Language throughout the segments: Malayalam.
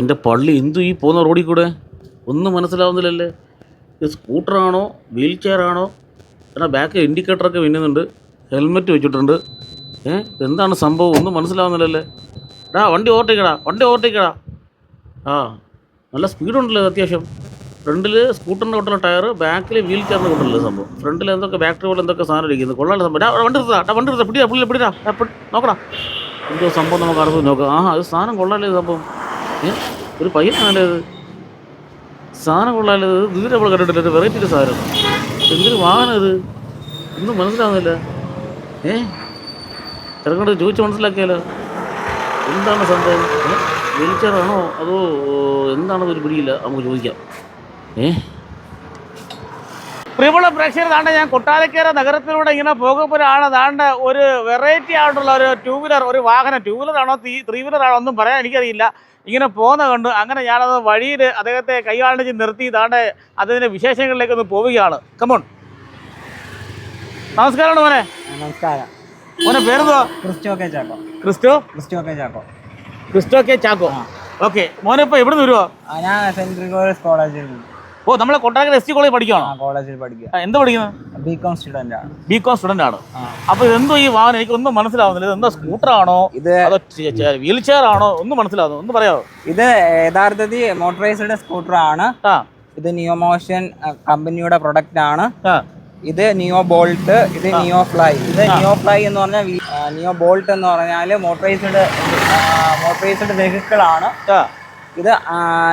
എന്റെ പള്ളി എന്തു ഈ പോകുന്ന റോഡിൽ കൂടെ? ഒന്നും മനസ്സിലാവുന്നില്ലല്ലേ? ഇത് സ്കൂട്ടറാണോ വീൽ ചെയറാണോ എന്നാൽ ബാക്ക് ഇൻഡിക്കേറ്ററൊക്കെ മിന്നുന്നുണ്ട്. ഹെൽമെറ്റ് വെച്ചിട്ടുണ്ട്. ഏ എന്താണ് സംഭവം? ഒന്നും മനസ്സിലാവുന്നില്ലല്ലേ? എടാ വണ്ടി ഓവർടേക്കടാ വണ്ടി ഓവർടേക്കടാ ആ നല്ല സ്പീഡുണ്ടല്ലോ അത്യാവശ്യം. ഫ്രണ്ടിൽ സ്കൂട്ടറിന്റെ കൊണ്ടുള്ള ടയർ ബാക്കിൽ വീൽ ചെയറിന്റെ കൊണ്ടുള്ള സംഭവം. ഫ്രണ്ടിൽ എന്തൊക്കെ ബാറ്ററി പോലെ എന്തൊക്കെ സാധനം ഇരിക്കുന്നത് കൊള്ളാനുള്ള സംഭവം. എടാ വണ്ടി എടുത്താ വണ്ടി എടുത്താ പിടിയാ പിടിയാ ഡാ, നോക്കടാ. എന്തോ സംഭവം നമുക്ക് അറിവ് നോക്കാം. ആ അത് സാധനം കൊള്ളാല്ലേ സംഭവം? ഒരു പയ്യനാണല്ലേ ഇത്? സാധനം കൊള്ളാലത് ദൂരെ നമ്മൾ കണ്ടിട്ടില്ല ഒരു വെറൈറ്റി സാധനം. എന്തൊരു വാഹനം ഇത്? ഒന്നും മനസ്സിലാവുന്നില്ല. ഏ? ചെറുക്കണ്ട് ചോദിച്ച് മനസ്സിലാക്കിയാലോ? എന്താണ് സംഭവം വീൽചെയറാണോ അതോ എന്താണെന്ന് ഒരു പിടിയില്ല? നമുക്ക് ചോദിക്കാം. ഏ? പ്രിയമുള്ള പ്രേക്ഷകർ താണ്ട ഞാൻ കൊട്ടാരക്കര നഗരത്തിലൂടെ ഇങ്ങനെ പോകുമ്പോഴാണ് താണ്ട ഒരു വെറൈറ്റി ആയിട്ടുള്ള ഒരു ടൂ വീലർ ഒരു വാഹനം. ടൂ ആണോ ത്രീ ആണോ ഒന്നും പറയാൻ എനിക്കറിയില്ല. ഇങ്ങനെ പോകുന്ന കണ്ടു അങ്ങനെ ഞാനത് വഴിയിൽ അദ്ദേഹത്തെ കൈകാണിച്ച് നിർത്തി ഇതാണ്ട് അതിന്റെ വിശേഷങ്ങളിലേക്ക് ഒന്ന് പോവുകയാണ്. കമോൺ നമസ്കാരമാണ് മോനെ. നമസ്കാരം. മോനെ പേരെന്തോ Christo K Chacko. Christo? Christo K Chacko. Christo K Chacko. Okay മോനെ ഇപ്പോൾ എവിടെ നിന്ന് വരുമോ ഞാൻ സെന്റ് ഗ്രിഗോറിയസ് കോളേജിൽ ഓ നമ്മളെ കൊട്ടാരക്കര എസ് ടി കോളേജ് ആ പഠിക്കുകയാണോ കോളേജിൽ പഠിക്കുക എന്താ പഠിക്കുന്നത്? ബി സ്റ്റുഡന്റ് ആണ്. ബികോം സ്റ്റുഡന്റ് ആണ്. അപ്പൊ ഇതെന്തോ ഈ വാഹനം എനിക്കൊന്നും മനസ്സിലാവുന്നില്ല. ഇതെന്താ സ്കൂട്ടർ ആണോ? ഇത് വീൽ ചെയർ ആണോ? ഒന്നും മനസ്സിലാവുന്നു ഒന്ന് പറയാമോ? ഇത് യഥാർത്ഥത്തിൽ മോട്ടറൈസ്ഡ് സ്കൂട്ടർ ആണ്. ഇത് നിയോ മോഷൻ കമ്പനിയുടെ പ്രൊഡക്റ്റ് ആണ്. ഇത് നിയോ ബോൾട്ട് ഇത് നിയോ ഫ്ലൈ ഇത് നിയോ ഫ്ലൈ എന്ന് പറഞ്ഞാൽ നിയോ ബോൾട്ട് എന്ന് പറഞ്ഞാൽ മോട്ടറൈസ്ഡ് മോട്ടറൈസ്ഡ് വെഹിക്കിൾ ആണ്. ഇത്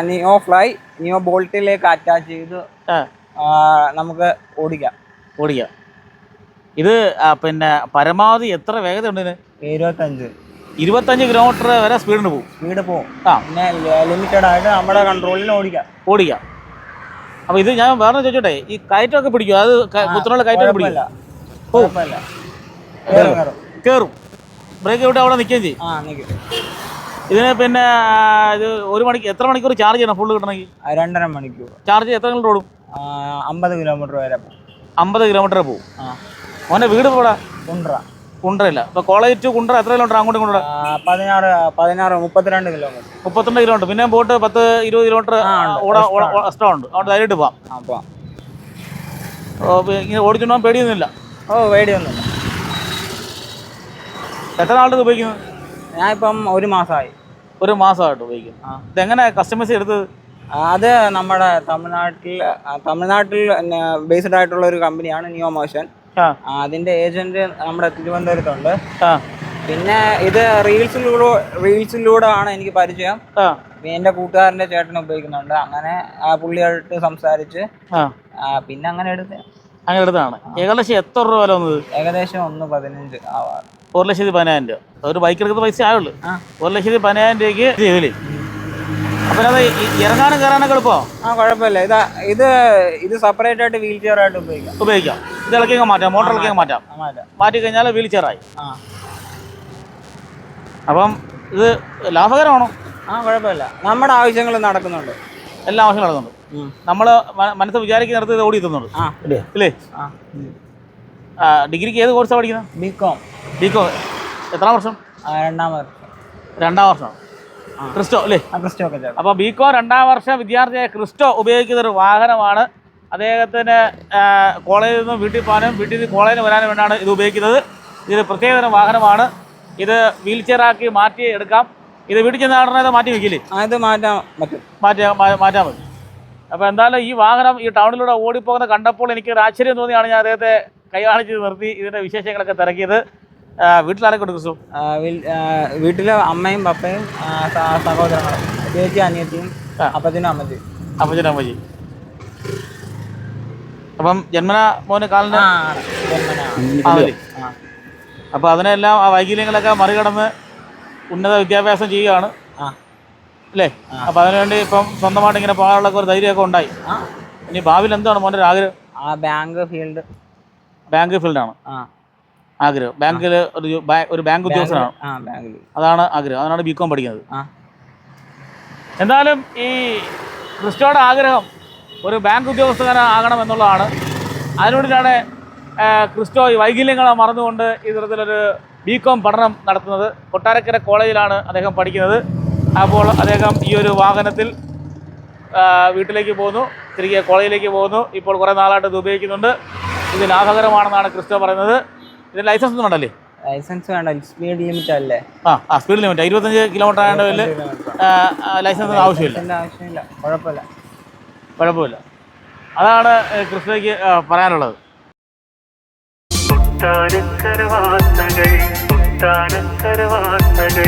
നിയോ ഫ്ലൈ നിയോ ബോൾട്ടിലേക്ക് അറ്റാച്ച് ചെയ്ത് നമുക്ക് ഓടിക്കാം. ഓടിക്കാം. ഇത് പിന്നെ പരമാവധി എത്ര വേഗത ഉണ്ട് ഇതിന് ഇരുപത്തഞ്ച്. ഇരുപത്തഞ്ച് കിലോമീറ്റർ വരെ സ്പീഡിന് പോകും സ്പീഡ് പോകും ആ. പിന്നെ ലിമിറ്റഡ് ആയിട്ട് നമ്മുടെ കൺട്രോളിൽ ഓടിക്കാം. ഓടിക്കാം. അപ്പോൾ ഇത് ഞാൻ വേറെ ചോദിച്ചോട്ടെ ഈ കയറ്റമൊക്കെ പിടിക്കും അത് കുത്തനുള്ള കയറ്റമൊക്കെ പിടിക്കും കയറും കയറും ബ്രേക്ക് വിട്ട് അവിടെ നിൽക്കുകയും ചെയ്യും. ഇതിന് പിന്നെ ഇത് ഒരു മണിക്ക് എത്ര മണിക്കൂർ ചാർജ് ചെയ്യണം ഫുള്ള് കിട്ടണമെങ്കിൽ? രണ്ടര മണിക്കൂർ. ചാർജ് എത്ര കിലോമീറ്റർ ഓടും? അമ്പത് കിലോമീറ്റർ വരെ. അമ്പത് കിലോമീറ്റർ പോകും മോനെ വീട് പോടാ കുണ്ട്ര. കുണ്ട്രയില്ല. ഇപ്പൊ കോളേജ് ടു കുണ്ട്ര എത്ര കിലോമീറ്റർ അങ്ങോട്ടും ആ, പതിനാറ് പതിനാറ് മുപ്പത്തിരണ്ട് കിലോമീറ്റർ മുപ്പത്തിരണ്ട് കിലോമീറ്റർ പിന്നെ പോയിട്ട് പത്ത് ഇരുപത് കിലോമീറ്റർ. ഓടാ എക്സ്ട്രാ ഉണ്ട്. അവിടെ ധൈര്യമായിട്ട് പോവാം. ഇങ്ങനെ ഓടിച്ചുകൊണ്ട് പോകാൻ പേടിയൊന്നുമില്ല. ഓ പേടിയൊന്നുമില്ല. എത്ര നാളുടെ ഉപയോഗിക്കുന്നത്? ഞാനിപ്പം ഒരു മാസമായി. ഒരു മാസമായിട്ട് ഉപയോഗിക്കുന്നു. ഇതെങ്ങനെ കസ്റ്റമേഴ്സ് എടുത്തത്? അത് നമ്മുടെ തമിഴ്നാട്ടിൽ തമിഴ്നാട്ടിൽ ബേസ്ഡ് ആയിട്ടുള്ള ഒരു കമ്പനിയാണ് നിയോ മോഷൻ അതിന്റെ ഏജന്റ് നമ്മുടെ തിരുവനന്തപുരത്തുണ്ട്. പിന്നെ ഇത് റീൽസിലൂടെ റീൽസിലൂടെ ആണ് എനിക്ക് പരിചയം. എന്റെ കൂട്ടുകാരന്റെ ചേട്ടൻ ഉപയോഗിക്കുന്നുണ്ട്. അങ്ങനെ ആ പുള്ളിയായിട്ട് സംസാരിച്ച് പിന്നെ അങ്ങനെ എടുത്ത്. അങ്ങനെ എടുത്താണ് ഏകദേശം എത്ര രൂപ വില വന്നത്? ഏകദേശം ഒന്ന് പതിനഞ്ച് ആവാറ് ഒരു ലക്ഷത്തി പതിനായിരം രൂപ. ഒരു ബൈക്ക് എടുക്കുന്ന പൈസ ആയുള്ളൂ. ഒരു ലക്ഷത്തി പതിനായിരം രൂപയ്ക്ക് ചെയ്തില്ലേ അപ്പം അത് ഇറങ്ങാനും കയറാനൊക്കെ എളുപ്പമോ ആ കുഴപ്പമില്ല. ഇതാ ഇത് ഇത് സെപ്പറേറ്റ് ആയിട്ട് വീൽ ചെയർ ആയിട്ട് ഉപയോഗിക്കാം. ഉപയോഗിക്കാം. ഇത് ഇളക്കി അങ്ങ് മാറ്റാം മോട്ടർ ഇളക്കി അങ്ങ് മാറ്റാം. മാറ്റാം. മാറ്റി കഴിഞ്ഞാൽ വീൽ ചെയറായി ആ. അപ്പം ഇത് ലാഭകരമാണോ? ആ കുഴപ്പമില്ല. നമ്മുടെ ആവശ്യങ്ങൾ നടക്കുന്നുണ്ട്. എല്ലാ ആവശ്യങ്ങളും നടക്കുന്നുണ്ട്. നമ്മൾ മനസ്സ് വിചാരിക്കുന്നിടത്ത് ഇത് ഓടി എത്തുന്നുണ്ട്. ഇല്ലേ? ഡിഗ്രിക്ക് ഏത് കോഴ്സാണ് പഠിക്കുന്നത്? ബികോം ബികോം എത്രാം വർഷം? രണ്ടാം വർഷം. രണ്ടാം വർഷമാണ് ആ. ക്രിസ്റ്റോ അല്ലേ? ക്രിസ്റ്റോ ഒക്കെ അപ്പോൾ ബികോ രണ്ടാം വർഷ വിദ്യാർത്ഥിയായ ക്രിസ്റ്റോ ഉപയോഗിക്കുന്ന ഒരു വാഹനമാണ്. അദ്ദേഹത്തിന് കോളേജിൽ നിന്നും വീട്ടിൽ പോകാനും വീട്ടിൽ നിന്ന് കോളേജിൽ വരാനും വേണ്ടിയാണ് ഇത് ഉപയോഗിക്കുന്നത്. ഇതൊരു പ്രത്യേകതരം വാഹനമാണ്. ഇത് വീൽ ചെയറാക്കി മാറ്റി എടുക്കാം. ഇത് വീട്ടിൽ ചെന്ന് ഉടനെ ഇത് മാറ്റി വെക്കില്ലേ? അത് മാറ്റാൻ പറ്റും. മാറ്റി മാറ്റാൻ മതി അപ്പോൾ എന്തായാലും ഈ വാഹനം ഈ ടൗണിലൂടെ ഓടിപ്പോകുന്നത് കണ്ടപ്പോൾ എനിക്ക് ഒരു ആശ്ചര്യം തോന്നിയാണ് ഞാൻ അദ്ദേഹത്തെ കൈ കാണിച്ച് നിർത്തി ഇതിന്റെ വിശേഷങ്ങളൊക്കെ തിരക്കിയത്. ആ, വീൽ- ആ, വീട്ടിൽ അമ്മയും പപ്പയും സഹോദരങ്ങളും ചേച്ചി അനിയത്തിയും അപ്പത്തിനും അമ്മച്ചിയും. അപ്പച്ചനും അമ്മച്ചി അപ്പം ജന്മന മോന് കാലിന്? അപ്പൊ അതിനെല്ലാം ആ വൈകല്യങ്ങളൊക്കെ മറികടന്ന് ഉന്നത വിദ്യാഭ്യാസം ചെയ്യുകയാണ്. അല്ലേ? അപ്പൊ അതിനുവേണ്ടി ഇപ്പം സ്വന്തമായിട്ട് ഇങ്ങനെ പോകാനുള്ള ഒരു ധൈര്യമൊക്കെ ഉണ്ടായി. ഇനി ഭാവിയിൽ എന്താണ് മോന്റെ ഒരു ആഗ്രഹം? ആ ബാങ്ക് ഫീൽഡ്. ബാങ്ക് ഫീൽഡാണ്. ആ. ആഗ്രഹം. ബാങ്കിൽ ഒരു ജോ- ബാ- ഒരു ബാങ്ക് ഉദ്യോഗസ്ഥനാണ്. ആ ബാങ്കിൽ അതാണ് ആഗ്രഹം. അതാണ് ബികോം പഠിക്കുന്നത്. ആ. എന്തായാലും ഈ ക്രിസ്റ്റോയുടെ ആഗ്രഹം ഒരു ബാങ്ക് ഉദ്യോഗസ്ഥനാകണം എന്നുള്ളതാണ്. അതിനുവേണ്ടിയിട്ടാണ് ആ, ക്രിസ്റ്റോ ഈ വൈകല്യങ്ങളെ മറന്നുകൊണ്ട് ഇത്തരത്തിലൊരു ബി കോം പഠനം നടത്തുന്നത്. കൊട്ടാരക്കര കോളേജിലാണ് അദ്ദേഹം പഠിക്കുന്നത്. അപ്പോൾ അദ്ദേഹം ഈ ഒരു വാഹനത്തിൽ ആ, വീട്ടിലേക്ക് പോകുന്നു. തിരികെ കോളേജിലേക്ക് പോകുന്നു. ഇപ്പോൾ കുറേ നാളായിട്ട് ഇത് ഉപയോഗിക്കുന്നുണ്ട്. ഇത് ലാഭകരമാണെന്നാണ് ക്രിസ്റ്റോ പറയുന്നത്. ഇതിന് ലൈസൻസ് ഒന്നും വേണ്ടല്ലേ? ലൈസൻസ് വേണ്ട സ്പീഡ് ലിമിറ്റ് അല്ലേ? ആ ആ സ്പീഡ് ലിമിറ്റ് ഇരുപത്തഞ്ച് കിലോമീറ്റർ ആയതുകൊണ്ട് വലിയ ലൈസൻസ് ഒന്നും ആവശ്യമില്ല. ആവശ്യമില്ല. കുഴപ്പമില്ല. കുഴപ്പമില്ല. അതാണ് കൃഷ്ണയ്ക്ക് പറയാനുള്ളത്. കൊട്ടാരക്കരവാസകൾ കൊട്ടാരക്കരവാസകൾ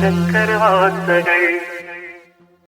കൊട്ടാരക്കരവാസകൾ